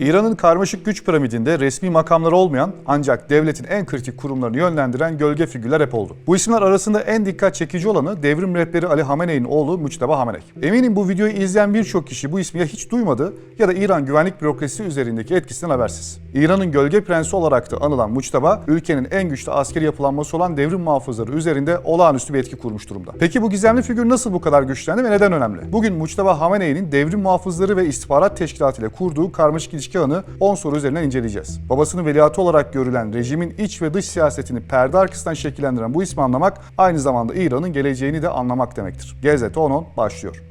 İran'ın karmaşık güç piramidinde resmi makamları olmayan ancak devletin en kritik kurumlarını yönlendiren gölge figürler hep oldu. Bu isimler arasında en dikkat çekici olanı devrim rehberi Ali Hamenei'nin oğlu Müçteba Hamenei. Eminim bu videoyu izleyen birçok kişi bu ismi ya hiç duymadı ya da İran güvenlik bürokrasisi üzerindeki etkisinden habersiz. İran'ın gölge prensi olarak da anılan Müçteba, ülkenin en güçlü askeri yapılanması olan devrim muhafızları üzerinde olağanüstü bir etki kurmuş durumda. Peki bu gizemli figür nasıl bu kadar güçlendi ve neden önemli? Bugün Müçteba Hamenei'nin devrim muhafızları ve istihbarat teşkilatı ile kurduğu karmaşık ilişki ağını 10 soru üzerinden inceleyeceğiz. Babasının veliahtı olarak görülen rejimin iç ve dış siyasetini perde arkasından şekillendiren bu ismi anlamak aynı zamanda İran'ın geleceğini de anlamak demektir. GZT 10 başlıyor.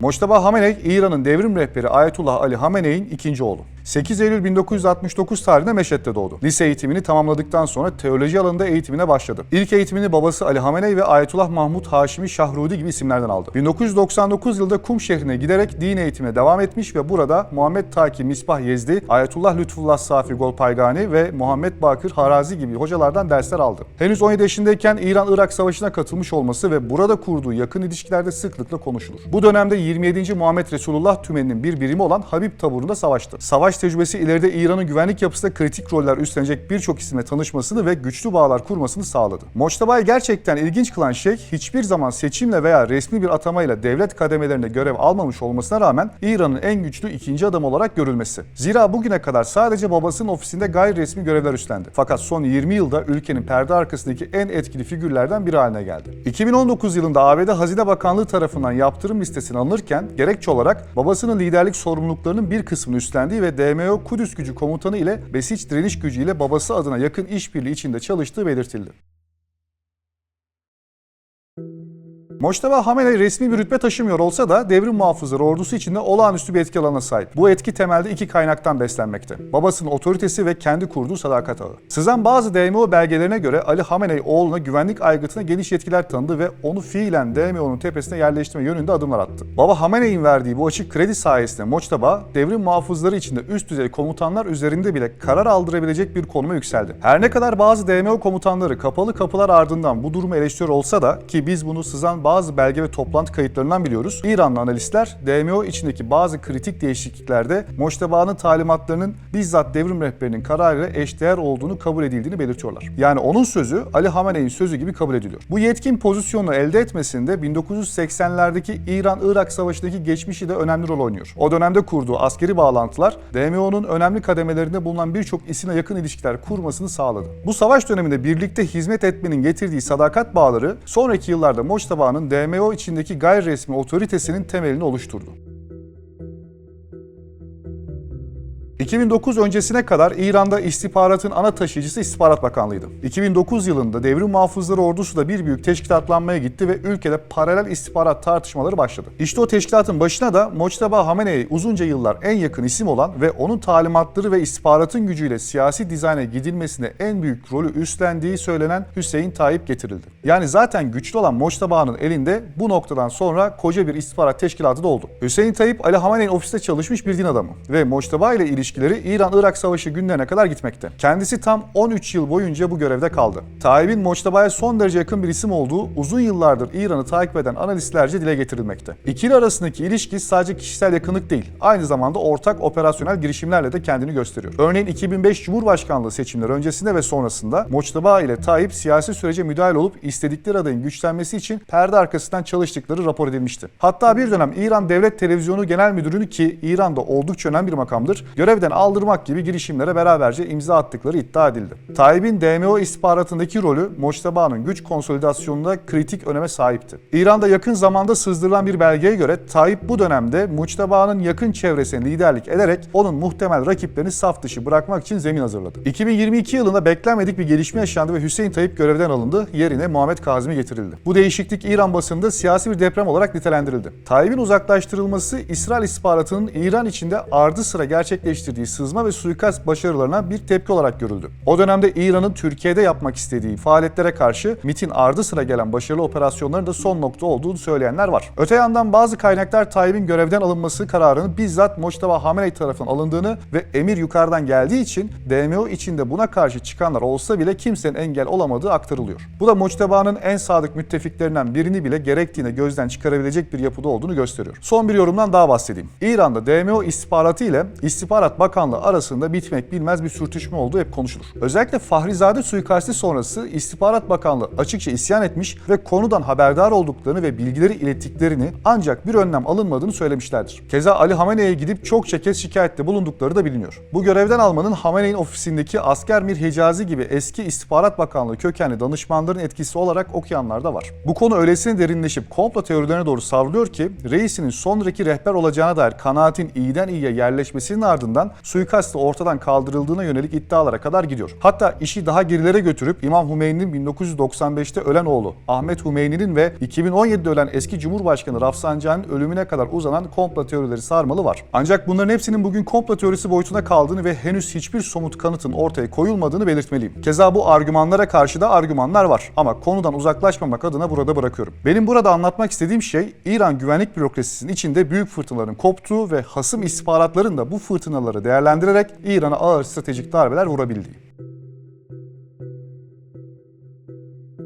Moçtaba Hamenei, İran'ın devrim rehberi Ayetullah Ali Hamenei'nin ikinci oğlu. 8 Eylül 1969 tarihinde Meşhed'de doğdu. Lise eğitimini tamamladıktan sonra teoloji alanında eğitimine başladı. İlk eğitimini babası Ali Hamenei ve Ayetullah Mahmud Haşimi Şahrudi gibi isimlerden aldı. 1999 yılında Kum şehrine giderek din eğitimine devam etmiş ve burada Muhammed Taki Misbah Yezdi, Ayetullah Lütfullah Safi Golpaygani ve Muhammed Bakır Harazi gibi hocalardan dersler aldı. Henüz 17 yaşındayken İran-Irak Savaşı'na katılmış olması ve burada kurduğu yakın ilişkilerde sıklıkla konuşulur. Bu dönemde 27. Muhammed Resulullah tümeninin bir birimi olan Habib taburunda savaştı. Savaş tecrübesi ileride İran'ın güvenlik yapısında kritik roller üstlenecek birçok isimle tanışmasını ve güçlü bağlar kurmasını sağladı. Moçtaba'yı gerçekten ilginç kılan şey hiçbir zaman seçimle veya resmi bir atamayla devlet kademelerinde görev almamış olmasına rağmen İran'ın en güçlü ikinci adam olarak görülmesi. Zira bugüne kadar sadece babasının ofisinde gayri resmi görevler üstlendi. Fakat son 20 yılda ülkenin perde arkasındaki en etkili figürlerden biri haline geldi. 2019 yılında ABD Hazine Bakanlığı tarafından yaptırım listesine alınırken gerekçe olarak babasının liderlik sorumluluklarının bir kısmını üstlendiği ve DMO Kudüs gücü komutanı ile Besiç direniş gücü ile babası adına yakın işbirliği içinde çalıştığı belirtildi. Moçtaba Hamenei resmi bir rütbe taşımıyor olsa da devrim muhafızları ordusu içinde olağanüstü bir etki alanına sahip. Bu etki temelde iki kaynaktan beslenmekte. Babasının otoritesi ve kendi kurduğu sadakat ağı. Sızan bazı DMO belgelerine göre Ali Hamenei oğluna güvenlik aygıtına geniş yetkiler tanıdı ve onu fiilen DMO'nun tepesine yerleştirme yönünde adımlar attı. Baba Hamenei'nin verdiği bu açık kredi sayesinde Moçtaba, devrim muhafızları içinde üst düzey komutanlar üzerinde bile karar aldırabilecek bir konuma yükseldi. Her ne kadar bazı DMO komutanları kapalı kapılar ardından bu durumu eleştiriyor olsa da ki biz bunu sızan bazı belge ve toplantı kayıtlarından biliyoruz. İranlı analistler DMO içindeki bazı kritik değişikliklerde Moçtaba'nın talimatlarının bizzat devrim rehberinin kararıyla eşdeğer olduğunu kabul edildiğini belirtiyorlar. Yani onun sözü Ali Hamenei'nin sözü gibi kabul ediliyor. Bu yetkin pozisyonu elde etmesinde 1980'lerdeki İran-Irak savaşındaki geçmişi de önemli rol oynuyor. O dönemde kurduğu askeri bağlantılar DMO'nun önemli kademelerinde bulunan birçok isimle yakın ilişkiler kurmasını sağladı. Bu savaş döneminde birlikte hizmet etmenin getirdiği sadakat bağları sonraki yıllarda Moçtaba'nın DMO içindeki gayri resmi otoritesinin temelini oluşturdu. 2009 öncesine kadar İran'da istihbaratın ana taşıyıcısı İstihbarat Bakanlığı'ydı. 2009 yılında devrim muhafızları ordusu da bir büyük teşkilatlanmaya gitti ve ülkede paralel istihbarat tartışmaları başladı. İşte o teşkilatın başına da Moçtaba Hamenei uzunca yıllar en yakın isim olan ve onun talimatları ve istihbaratın gücüyle siyasi dizayna gidilmesine en büyük rolü üstlendiği söylenen Hüseyin Tayyip getirildi. Yani zaten güçlü olan Moçtaba'nın elinde bu noktadan sonra koca bir istihbarat teşkilatı da oldu. Hüseyin Tayyip Ali Hamenei'nin ofiste çalışmış bir din adamı ve Moçtaba ile ilişkileri İran-Irak Savaşı günlerine kadar gitmekte. Kendisi tam 13 yıl boyunca bu görevde kaldı. Tayyip'in Moçtaba'ya son derece yakın bir isim olduğu uzun yıllardır İran'ı takip eden analistlerce dile getirilmekte. İkili arasındaki ilişki sadece kişisel yakınlık değil, aynı zamanda ortak operasyonel girişimlerle de kendini gösteriyor. Örneğin 2005 Cumhurbaşkanlığı seçimleri öncesinde ve sonrasında Moçtaba ile Tayyip siyasi sürece müdahil olup istedikleri adayın güçlenmesi için perde arkasından çalıştıkları rapor edilmişti. Hatta bir dönem İran Devlet Televizyonu Genel Müdürünü ki İran'da oldukça önemli bir makamdır, görevden aldırmak gibi girişimlere beraberce imza attıkları iddia edildi. Tayyip'in DMO istihbaratındaki rolü Moçtaba'nın güç konsolidasyonunda kritik öneme sahipti. İran'da yakın zamanda sızdırılan bir belgeye göre Tayyip bu dönemde Moçtaba'nın yakın çevresine liderlik ederek onun muhtemel rakiplerini saf dışı bırakmak için zemin hazırladı. 2022 yılında beklenmedik bir gelişme yaşandı ve Hüseyin Tayyip görevden alındı, yerine Muhammed Kazimi getirildi. Bu değişiklik İran basında siyasi bir deprem olarak nitelendirildi. Tayyip'in uzaklaştırılması İsrail istihbaratının İran içinde ardı sıra gerçekleştiği gerçekleştirdiği sızma ve suikast başarılarına bir tepki olarak görüldü. O dönemde İran'ın Türkiye'de yapmak istediği faaliyetlere karşı MIT'in ardı sıra gelen başarılı operasyonların da son nokta olduğunu söyleyenler var. Öte yandan bazı kaynaklar Tayyip'in görevden alınması kararının bizzat Mojtaba Hamenei tarafından alındığını ve emir yukarıdan geldiği için DMO içinde buna karşı çıkanlar olsa bile kimsenin engel olamadığı aktarılıyor. Bu da Mojtaba'nın en sadık müttefiklerinden birini bile gerektiğinde gözden çıkarabilecek bir yapıda olduğunu gösteriyor. Son bir yorumdan daha bahsedeyim. İran'da DMO istihbaratı ile İstihbarat Bakanlığı arasında bitmek bilmez bir sürtüşme olduğu hep konuşulur. Özellikle Fahrizade suikasti sonrası İstihbarat Bakanlığı açıkça isyan etmiş ve konudan haberdar olduklarını ve bilgileri ilettiklerini ancak bir önlem alınmadığını söylemişlerdir. Keza Ali Hamenei'ye gidip çokça kez şikayette bulundukları da biliniyor. Bu görevden almanın Hamenei'nin ofisindeki Asker Mir Hicazi gibi eski İstihbarat Bakanlığı kökenli danışmanların etkisi olarak okuyanlar da var. Bu konu öylesine derinleşip komplo teorilerine doğru savruluyor ki reisinin sonraki rehber olacağına dair kanaatin iyiden iyiye yerleşmesinin ardından suikastı ortadan kaldırıldığına yönelik iddialara kadar gidiyor. Hatta işi daha gerilere götürüp İmam Hümeyni'nin 1995'te ölen oğlu Ahmet Hümeyni'nin ve 2017'de ölen eski Cumhurbaşkanı Rafsanjani'nin ölümüne kadar uzanan komplo teorileri sarmalı var. Ancak bunların hepsinin bugün komplo teorisi boyutuna kaldığını ve henüz hiçbir somut kanıtın ortaya koyulmadığını belirtmeliyim. Keza bu argümanlara karşı da argümanlar var ama konudan uzaklaşmamak adına burada bırakıyorum. Benim burada anlatmak istediğim şey İran güvenlik bürokrasisinin içinde büyük fırtınaların koptuğu ve hasım istihbaratların da bu fırtınaları değerlendirerek İran'a ağır stratejik darbeler vurabildiği.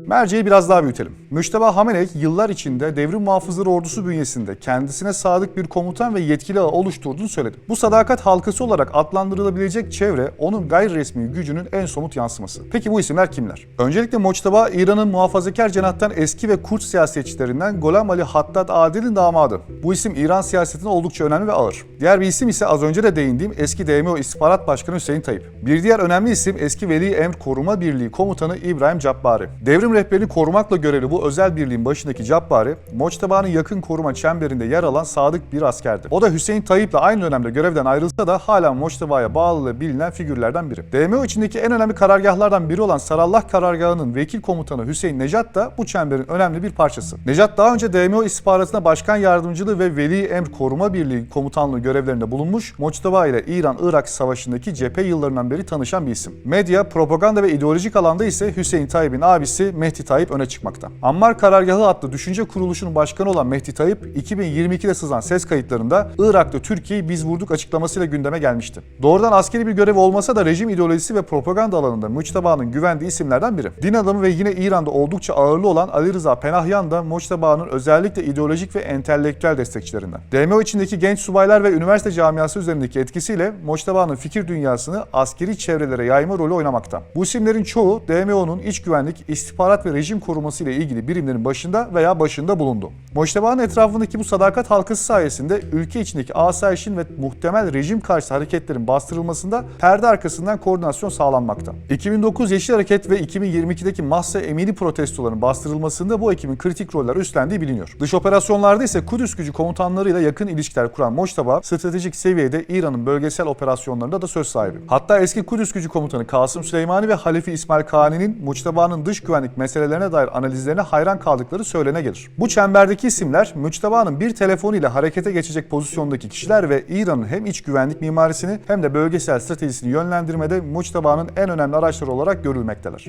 Merceği biraz daha büyütelim. Müşteba Hamenei yıllar içinde devrim muhafızları ordusu bünyesinde kendisine sadık bir komutan ve yetkili ağı oluşturduğunu söyledi. Bu sadakat halkası olarak adlandırılabilecek çevre onun gayri resmi gücünün en somut yansıması. Peki bu isimler kimler? Öncelikle Moçtaba İran'ın muhafazakar cenahtan eski ve Kürt siyasetçilerinden Golam Ali Haddad Adil'in damadı. Bu isim İran siyasetinde oldukça önemli ve ağır. Diğer bir isim ise az önce de değindiğim eski DMO İstihbarat Başkanı Hüseyin Tayyip. Bir diğer önemli isim eski Veli Emr Koruma Birliği Komutanı İbrahim Cabbari. Devrim rehberini korumakla görevli bu özel birliğin başındaki Cabbari, Moçtaba'nın yakın koruma çemberinde yer alan sadık bir askerdi. O da Hüseyin Tayyip'le aynı dönemde görevden ayrılsa da hala Moçtaba'ya bağlılığı bilinen figürlerden biri. DMO içindeki en önemli karargahlardan biri olan Sarallah karargahının vekil komutanı Hüseyin Necat da bu çemberin önemli bir parçası. Necat daha önce DMO istihbaratına başkan yardımcılığı ve Veli Emr Koruma Birliği komutanlığı görevlerinde bulunmuş, Moçtaba ile İran-Irak savaşındaki cephe yıllarından beri tanışan bir isim. Medya, propaganda ve ideolojik alanda ise Hüseyin Tayyip'in abisi Mehdi Tayyip öne çıkmakta. Ammar Karargahı adlı düşünce kuruluşunun başkanı olan Mehdi Tayyip, 2022'de sızan ses kayıtlarında Irak'ta Türkiye'yi biz vurduk açıklamasıyla gündeme gelmişti. Doğrudan askeri bir görev olmasa da rejim ideolojisi ve propaganda alanında Müçtaba'nın güvendiği isimlerden biri. Din adamı ve yine İran'da oldukça ağırlı olan Ali Rıza Penahyan da Müçtaba'nın özellikle ideolojik ve entelektüel destekçilerinden. DMO içindeki genç subaylar ve üniversite camiası üzerindeki etkisiyle Müçtaba'nın fikir dünyasını askeri çevrelere yayma rolü oynamakta. Bu isimlerin çoğu DMO'nun iç güvenlik, istihbarat ve rejim koruması ile ilgili birimlerin başında veya başında bulundu. Moşteba'nın etrafındaki bu sadakat halkası sayesinde ülke içindeki asayişin ve muhtemel rejim karşıtı hareketlerin bastırılmasında perde arkasından koordinasyon sağlanmakta. 2009 Yeşil Hareket ve 2022'deki Mahsa Emini protestolarının bastırılmasında bu ekibin kritik roller üstlendiği biliniyor. Dış operasyonlarda ise Kudüs gücü komutanlarıyla yakın ilişkiler kuran Moştaba, stratejik seviyede İran'ın bölgesel operasyonlarında da söz sahibi. Hatta eski Kudüs gücü komutanı Kasım Süleymani ve Halefi İsmail Kani'nin Moçtaba'nın dış güvenlik meselelerine dair analizlerine hayran kaldıkları söylene gelir. Bu çemberdeki isimler Müçtaba'nın bir telefonuyla harekete geçecek pozisyondaki kişiler ve İran'ın hem iç güvenlik mimarisini hem de bölgesel stratejisini yönlendirmede Müçtaba'nın en önemli araçları olarak görülmekteler.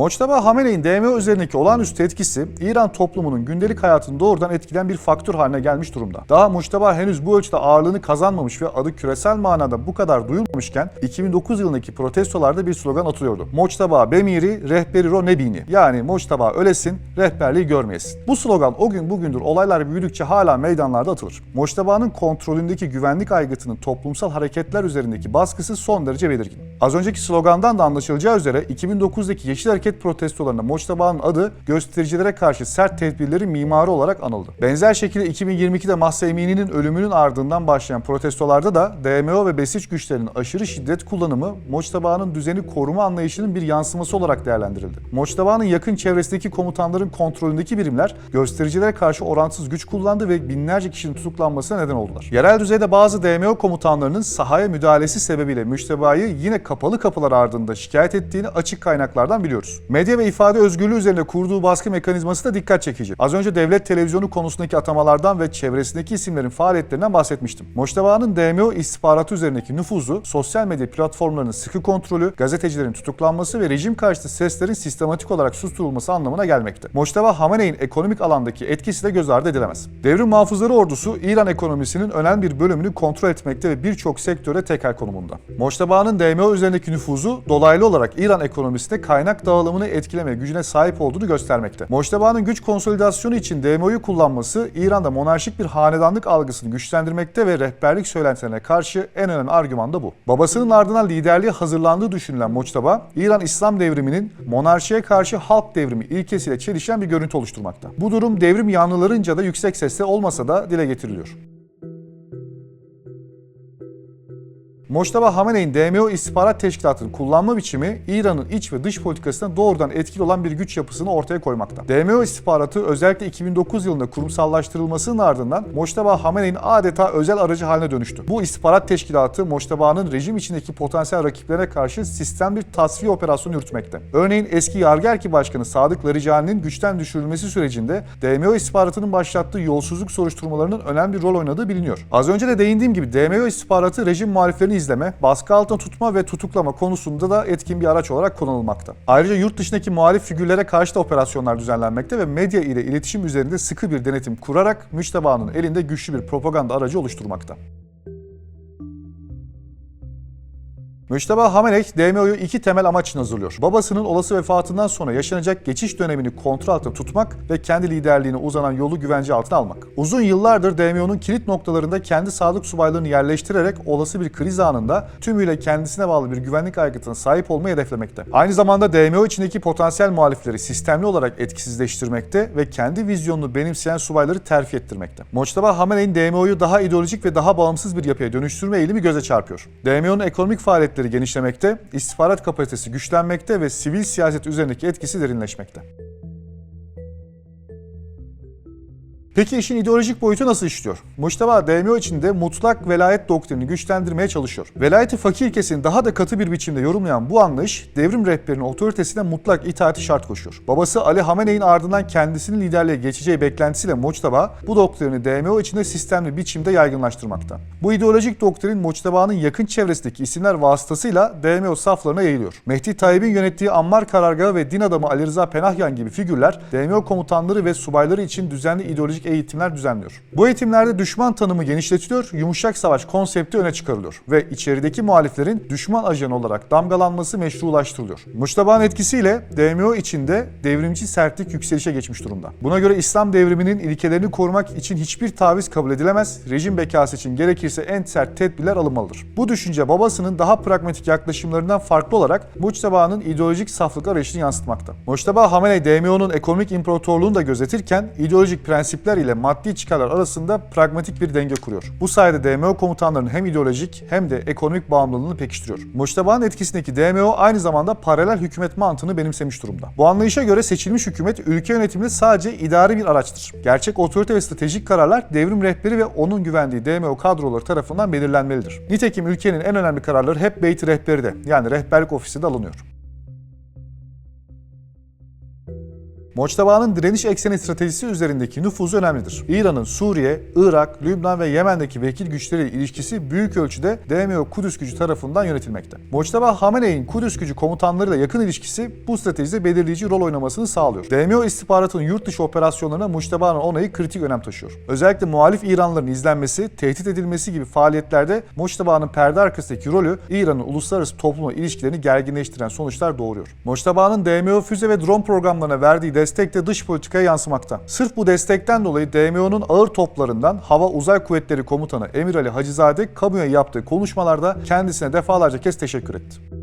Moçtaba Hamenei'nin DMO üzerindeki olağanüstü etkisi İran toplumunun gündelik hayatını doğrudan etkileyen bir faktör haline gelmiş durumda. Daha Moçtaba henüz bu ölçüde ağırlığını kazanmamış ve adı küresel manada bu kadar duyulmamışken 2009 yılındaki protestolarda bir slogan atılıyordu. Moçtaba Bemiri, rehberi ro nebini. Yani Moçtaba ölesin, rehberliği görmeyesin. Bu slogan o gün bugündür olaylar büyüdükçe hala meydanlarda atılır. Moçtaba'nın kontrolündeki güvenlik aygıtının toplumsal hareketler üzerindeki baskısı son derece belirgin. Az önceki slogandan da anlaşılacağı üzere 2009'daki Yeşil Hareket protestolarında Moçtaba'nın adı göstericilere karşı sert tedbirlerin mimarı olarak anıldı. Benzer şekilde 2022'de Mahsa Emini'nin ölümünün ardından başlayan protestolarda da DMO ve besiç güçlerinin aşırı şiddet kullanımı Moçtaba'nın düzeni koruma anlayışının bir yansıması olarak değerlendirildi. Moçtaba'nın yakın çevresindeki komutanların kontrolündeki birimler göstericilere karşı orantısız güç kullandı ve binlerce kişinin tutuklanmasına neden oldular. Yerel düzeyde bazı DMO komutanlarının sahaya müdahalesi sebebiyle Müşteba'yı yine kapalı kapılar ardında şikayet ettiğini açık kaynaklardan biliyoruz. Medya ve ifade özgürlüğü üzerine kurduğu baskı mekanizması da dikkat çekici. Az önce devlet televizyonu konusundaki atamalardan ve çevresindeki isimlerin faaliyetlerinden bahsetmiştim. Moçtaba'nın DMO istihbaratı üzerindeki nüfuzu, sosyal medya platformlarının sıkı kontrolü, gazetecilerin tutuklanması ve rejim karşıtı seslerin sistematik olarak susturulması anlamına gelmekte. Moçtaba Hamene'in ekonomik alandaki etkisi de göz ardı edilemez. Devrim muhafızları ordusu İran ekonomisinin önemli bir bölümünü kontrol etmekte ve birçok sektöre tekel konumunda. Moçtaba'nın DMO üzerindeki nüfuzu dolaylı olarak İran ekonomisinde kaynak dağılımını etkileme gücüne sahip olduğunu göstermekte. Moçtaba'nın güç konsolidasyonu için DMO'yu kullanması İran'da monarşik bir hanedanlık algısını güçlendirmekte ve rehberlik söylentilerine karşı en önemli argüman da bu. Babasının ardından liderliğe hazırlandığı düşünülen Moçtaba, İran İslam devriminin monarşiye karşı halk devrimi ilkesiyle çelişen bir görüntü oluşturmakta. Bu durum devrim yanlılarınca da yüksek sesle olmasa da dile getiriliyor. Moçtaba Hamene'in DMO istihbarat teşkilatını kullanma biçimi İran'ın iç ve dış politikasına doğrudan etkili olan bir güç yapısını ortaya koymakta. DMO istihbaratı özellikle 2009 yılında kurumsallaştırılmasının ardından Moçtaba Hamene'nin adeta özel aracı haline dönüştü. Bu istihbarat teşkilatı Moçtaba'nın rejim içindeki potansiyel rakiplerine karşı sistem bir tasfiye operasyonu yürütmekte. Örneğin eski Yargı Başkanı Sadık Laricani'nin güçten düşürülmesi sürecinde DMO istihbaratının başlattığı yolsuzluk soruşturmalarının önemli bir rol oynadığı biliniyor. Az önce de değindiğim gibi DMO istihbaratı rejim muhaliflerini izleme, baskı altına tutma ve tutuklama konusunda da etkin bir araç olarak kullanılmakta. Ayrıca yurt dışındaki muhalif figürlere karşı da operasyonlar düzenlenmekte ve medya ile iletişim üzerinde sıkı bir denetim kurarak müştebanın elinde güçlü bir propaganda aracı oluşturmakta. Müşteba Hameney, DMO'yu iki temel amaç için hazırlıyor. Babasının olası vefatından sonra yaşanacak geçiş dönemini kontrol altında tutmak ve kendi liderliğine uzanan yolu güvence altına almak. Uzun yıllardır DMO'nun kilit noktalarında kendi sağlık subaylarını yerleştirerek olası bir kriz anında tümüyle kendisine bağlı bir güvenlik aygıtına sahip olmayı hedeflemekte. Aynı zamanda DMO içindeki potansiyel muhalifleri sistemli olarak etkisizleştirmekte ve kendi vizyonunu benimseyen subayları terfi ettirmekte. Moçtaba Hamene'in DMO'yu daha ideolojik ve daha bağımsız bir yapıya dönüştürme eğilimi göze çarpıyor. DMO'nun ekonomik faaliyetleri genişlemekte, istihbarat kapasitesi güçlenmekte ve sivil siyaset üzerindeki etkisi derinleşmekte. Peki işin ideolojik boyutu nasıl işliyor? Muştaba DMO içinde mutlak velayet doktrinini güçlendirmeye çalışıyor. Velayeti fakir ilkesini daha da katı bir biçimde yorumlayan bu anlayış devrim rehberinin otoritesine mutlak itaati şart koşuyor. Babası Ali Hamene'in ardından kendisinin liderliğe geçeceği beklentisiyle Moçtaba bu doktrini DMO içinde sistemli biçimde yaygınlaştırmakta. Bu ideolojik doktrin Moçtaba'nın yakın çevresindeki isimler vasıtasıyla DMO saflarına yayılıyor. Mehdi Tayyip'in yönettiği Ammar Karargahı ve din adamı Ali Rıza Penahyan gibi figürler DMO komutanları ve subayları için düzenli ideolojik eğitimler düzenliyor. Bu eğitimlerde düşman tanımı genişletiliyor, yumuşak savaş konsepti öne çıkarılıyor ve içerideki muhaliflerin düşman ajanı olarak damgalanması meşrulaştırılıyor. Muştaba'nın etkisiyle DMO içinde devrimci sertlik yükselişe geçmiş durumda. Buna göre İslam devriminin ilkelerini korumak için hiçbir taviz kabul edilemez, rejim bekası için gerekirse en sert tedbirler alınmalıdır. Bu düşünce babasının daha pragmatik yaklaşımlarından farklı olarak Muştaba'nın ideolojik saflık arayışını yansıtmakta. Muştaba Hamenei DMO'nun ekonomik imparatorluğunu da gözetirken ideolojik prensipler ile maddi çıkarlar arasında pragmatik bir denge kuruyor. Bu sayede DMO komutanlarının hem ideolojik hem de ekonomik bağımlılığını pekiştiriyor. Muştaba'nın etkisindeki DMO aynı zamanda paralel hükümet mantığını benimsemiş durumda. Bu anlayışa göre seçilmiş hükümet ülke yönetiminde sadece idari bir araçtır. Gerçek otorite ve stratejik kararlar devrim rehberi ve onun güvendiği DMO kadroları tarafından belirlenmelidir. Nitekim ülkenin en önemli kararları hep beyti rehberi de yani rehberlik ofisi de alınıyor. Moçtaba'nın direniş ekseni stratejisi üzerindeki nüfuzu önemlidir. İran'ın Suriye, Irak, Lübnan ve Yemen'deki vekil güçleriyle ilişkisi büyük ölçüde DMO Kudüs gücü tarafından yönetilmekte. Moçtaba Hamenei'nin Kudüs gücü komutanlarıyla yakın ilişkisi bu stratejide belirleyici rol oynamasını sağlıyor. DMO istihbaratının yurt dışı operasyonlarına Moçtaba'nın onayı kritik önem taşıyor. Özellikle muhalif İranlıların izlenmesi, tehdit edilmesi gibi faaliyetlerde Moçtaba'nın perde arkasındaki rolü İran'ın uluslararası toplumla ilişkilerini gerginleştiren sonuçlar doğuruyor. Moçtaba'nın DMO füze ve drone programlarına verdiği destek de dış politikaya yansımakta. Sırf bu destekten dolayı DMO'nun ağır toplarından Hava Uzay Kuvvetleri Komutanı Emir Ali Hacizade kamuya yaptığı konuşmalarda kendisine defalarca kez teşekkür etti.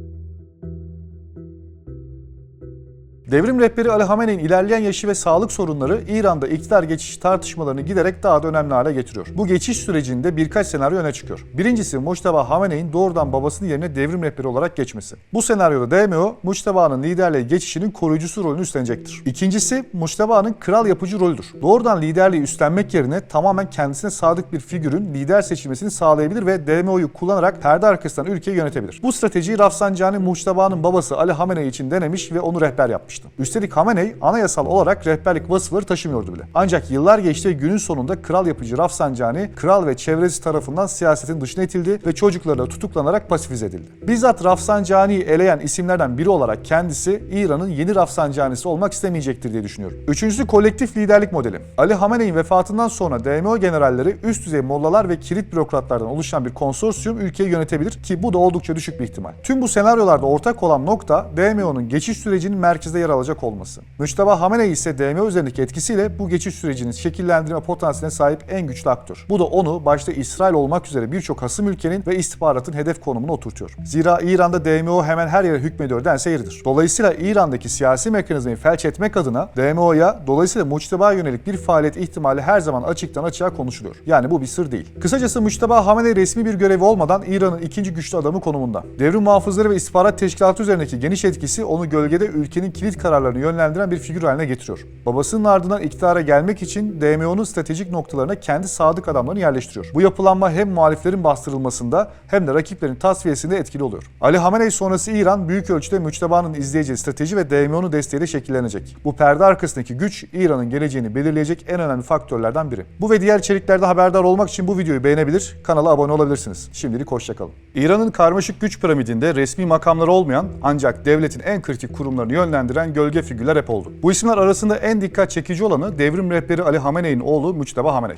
Devrim rehberi Ali Hamene'nin ilerleyen yaşı ve sağlık sorunları İran'da iktidar geçiş tartışmalarını giderek daha da önemli hale getiriyor. Bu geçiş sürecinde birkaç senaryo öne çıkıyor. Birincisi Mujtaba Hamene'nin doğrudan babasının yerine devrim rehberi olarak geçmesi. Bu senaryoda DMO, Mujtaba'nın liderliğe geçişinin koruyucusu rolünü üstlenecektir. İkincisi Mujtaba'nın kral yapıcı rolüdür. Doğrudan liderliği üstlenmek yerine tamamen kendisine sadık bir figürün lider seçilmesini sağlayabilir ve DMO'yu kullanarak perde arkasından ülkeyi yönetebilir. Bu stratejiyi Rafsanjani Mujtaba'nın babası Ali Hamenei için denemiş ve onu rehber yapmıştı. Üstelik Hamenei anayasal olarak rehberlik vasıfları taşımıyordu bile. Ancak yıllar geçti ve günün sonunda kral yapıcı Rafsanjani kral ve çevresi tarafından siyasetin dışına itildi ve çocuklarıyla tutuklanarak pasifize edildi. Bizzat Rafsanjani'yi eleyen isimlerden biri olarak kendisi İran'ın yeni Rafsanjanisi olmak istemeyecektir diye düşünüyorum. Üçüncüsü kolektif liderlik modeli. Ali Hamenei'nin vefatından sonra DMO generalleri üst düzey mollalar ve kilit bürokratlardan oluşan bir konsorsiyum ülkeyi yönetebilir ki bu da oldukça düşük bir ihtimal. Tüm bu senaryolarda ortak olan nokta DMO'nun geçiş sürecinin merkezde yer alacak olması. Müştaba Hamenei ise DMO üzerindeki etkisiyle bu geçiş sürecini şekillendirme potansiyeline sahip en güçlü aktör. Bu da onu başta İsrail olmak üzere birçok hasım ülkenin ve istihbaratın hedef konumuna oturtuyor. Zira İran'da DMO hemen her yere hükmediyor dense yeridir. Dolayısıyla İran'daki siyasi mekanizmayı felç etmek adına DMO'ya dolayısıyla Mujtaba yönelik bir faaliyet ihtimali her zaman açıktan açığa konuşuluyor. Yani bu bir sır değil. Kısacası Mujtaba Hamenei resmi bir görevi olmadan İran'ın ikinci güçlü adamı konumunda. Devrim muhafızları ve istihbarat teşkilatı üzerindeki geniş etkisi onu gölgede ülkenin kilit kararlarını yönlendiren bir figür haline getiriyor. Babasının ardından iktidara gelmek için DMO'nun stratejik noktalarına kendi sadık adamlarını yerleştiriyor. Bu yapılanma hem muhaliflerin bastırılmasında hem de rakiplerin tasfiyesinde etkili oluyor. Ali Hamenei sonrası İran büyük ölçüde Müçteba'nın izleyeceği strateji ve DMO'nun desteğiyle şekillenecek. Bu perde arkasındaki güç İran'ın geleceğini belirleyecek en önemli faktörlerden biri. Bu ve diğer içeriklerde haberdar olmak için bu videoyu beğenebilir, kanala abone olabilirsiniz. Şimdilik hoşçakalın. İran'ın karmaşık güç piramidinde resmi makamları olmayan ancak devletin en kritik kurumlarını yönlendiren gölge figürler hep oldu. Bu isimler arasında en dikkat çekici olanı devrim rehberi Ali Hamenei'nin oğlu Müçteba Hamenei.